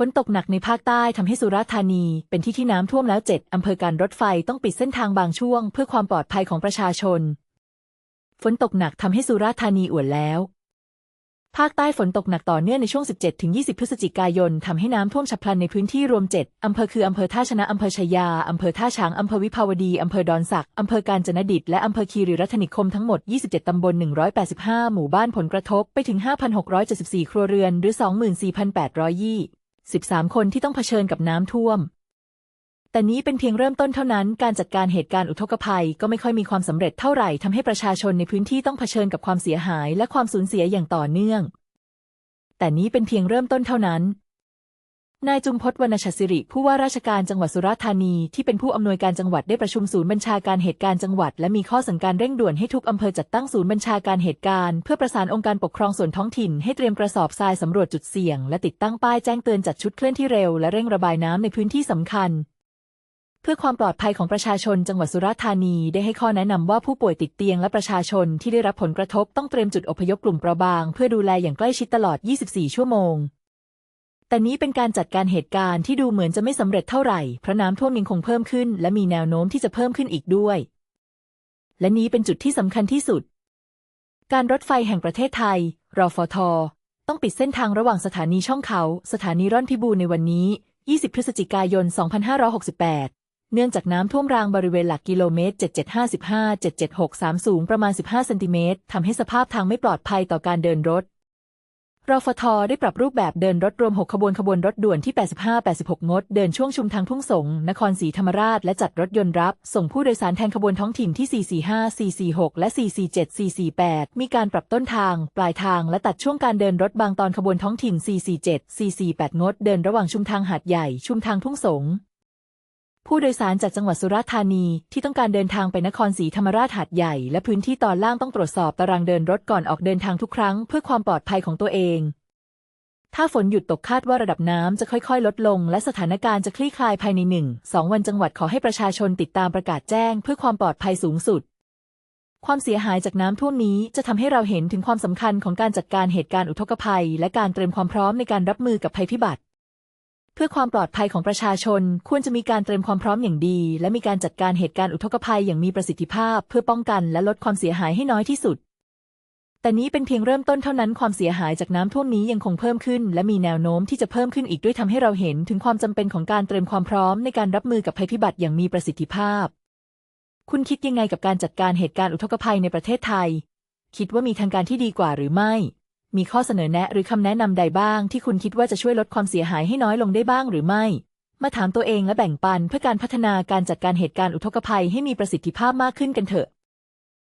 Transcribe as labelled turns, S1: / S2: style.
S1: ฝนตกหนักในภาคใต้ทำให้สุราษฎร์ธานีเป็นที่ที่น้ำท่วมแล้วเจ็ดอำเภอการรถไฟต้องปิดเส้นทางบางช่วง เพื่อความปลอดภัยของประชาชน ฝนตกหนักทำให้สุราษฎร์ธานีอ่วนแล้ว ภาคใต้ฝนตกหนักต่อเนื่องในช่วง 17-20 พฤศจิกายนทำให้น้ำท่วมฉับพลันในพื้นที่รวม 7อำเภอคืออำเภอท่าชนะอำเภอชายาอำเภอท่าช้างอำเภอวิภาวดีอำเภอดอนสักอำเภอกาญจนดิตและอำเภอคีรีรัตนิคมทั้งหมด 27ตำบล 185 หมู่บ้านผลกระทบไปถึง 5,674 ครัวเรือนหรือ 13 คนที่ต้องเผชิญกับน้ำท่วม แต่นี้เป็นเพียงเริ่มต้นเท่านั้น การจัดการเหตุการณ์อุทกภัยก็ไม่ค่อยมีความสำเร็จเท่าไหร่ทำให้ประชาชนในพื้นที่ต้องเผชิญกับความเสียหายและความสูญเสียอย่างต่อเนื่อง แต่นี้เป็นเพียงเริ่มต้นเท่านั้น นายจุมพจน์วรรณชศิริผู้ว่าราชการจังหวัดสุราษฎร์ธานีที่เป็นผู้อำนวยการจังหวัดได้ประชุมศูนย์บัญชาการเหตุการณ์จังหวัด และมีข้อสั่งการเร่งด่วนให้ทุกอำเภอจัดตั้งศูนย์บัญชาการเหตุการณ์ เพื่อประสานองค์การปกครองส่วนท้องถิ่นให้เตรียมกระสอบทรายสำรวจจุดเสี่ยง และติดตั้งป้ายแจ้งเตือนจัดชุดเคลื่อนที่เร็วและเร่งระบายน้ำในพื้นที่สำคัญ เพื่อความปลอดภัยของประชาชนจังหวัดสุราษฎร์ธานีได้ให้ข้อแนะนำว่าผู้ป่วยติดเตียงและประชาชนที่ได้รับผลกระทบต้องเตรียมจุดอพยพกลุ่มเปราะบาง เพื่อดูแลอย่างใกล้ชิดตลอด 24 ชั่วโมง แต่นี้เป็นการจัดการเหตุการณ์ที่ดูเหมือนจะไม่สำเร็จเท่าไหร่เพราะน้ำท่วมยังคงเพิ่มขึ้น และมีแนวโน้มที่จะเพิ่มขึ้นอีกด้วย และนี้เป็นจุดที่สำคัญที่สุด การรถไฟแห่งประเทศไทย รฟท ต้องปิดเส้นทางระหว่างสถานีช่องเขา สถานีร่อนพิบูลในวันนี้ 20 พฤศจิกายน 2568 เนื่องจากน้ำท่วมรางบริเวณหลักกิโลเมตร 7755 7763 สูงประมาณ 15 เซนติเมตรทำให้สภาพทางไม่ปลอดภัยต่อการเดินรถ รฟทได้ปรับรูปแบบเดินรถรวม 6 ขบวนขบวนรถด่วนที่ 85-86 งด เดินช่วงชุมทางทุ่งสง นครศรีธรรมราช และจัดรถยนต์รับ ส่งผู้โดยสารแทนขบวนท้องถิ่นที่ 445 446 และ 447 448 มีการปรับต้นทาง ปลายทาง และตัดช่วงการเดินรถบางตอนขบวนท้องถิ่น 447 448 งด เดินระหว่างชุมทางหาดใหญ่ ชุมทางทุ่งสง ผู้โดยสารจากจังหวัดสุราษฎร์ธานีที่ต้องการเดินทางไปนครศรีธรรมราชหาดใหญ่ และพื้นที่ตอนล่างต้องตรวจสอบตารางเดินรถก่อนออกเดินทางทุกครั้งเพื่อความปลอดภัยของตัวเอง ถ้าฝนหยุดตกคาดว่าระดับน้ำจะค่อยๆ ลดลง และสถานการณ์จะคลี่คลายภายในหนึ่งสองวันจังหวัดขอให้ประชาชนติดตามประกาศแจ้ง เพื่อความปลอดภัยสูงสุด ความเสียหายจากน้ำท่วมนี้จะทำให้เราเห็นถึงความสำคัญของการจัดการเหตุการณ์อุทกภัย และการเตรียมความพร้อมในการรับมือกับภัยพิบัติ เพื่อความปลอดภัยของประชาชน ควรจะมีการเตรียมความพร้อมอย่างดี และมีการจัดการเหตุการณ์อุทกภัยอย่างมีประสิทธิภาพ เพื่อป้องกันและลดความเสียหายให้น้อยที่สุด แต่นี้เป็นเพียงเริ่มต้นเท่านั้นความเสียหายจากน้ำท่วมนี้ยังคงเพิ่มขึ้น และมีแนวโน้มที่จะเพิ่มขึ้นอีกด้วยทำให้เราเห็นถึงความจำเป็นของการเตรียมความพร้อมในการรับมือกับภัยพิบัติอย่างมีประสิทธิภาพ คุณคิดยังไงกับการจัดการเหตุการณ์อุทกภัยในประเทศไทย คิดว่ามีทางการที่ดีกว่าหรือไม่ มีข้อเสนอแนะหรือคำแนะนำใดบ้างที่คุณคิดว่าจะช่วยลดความเสียหายให้น้อยลงได้บ้างหรือไม่ มาถามตัวเองและแบ่งปันเพื่อการพัฒนาการจัดการเหตุการณ์อุทกภัยให้มีประสิทธิภาพมากขึ้นกันเถอะ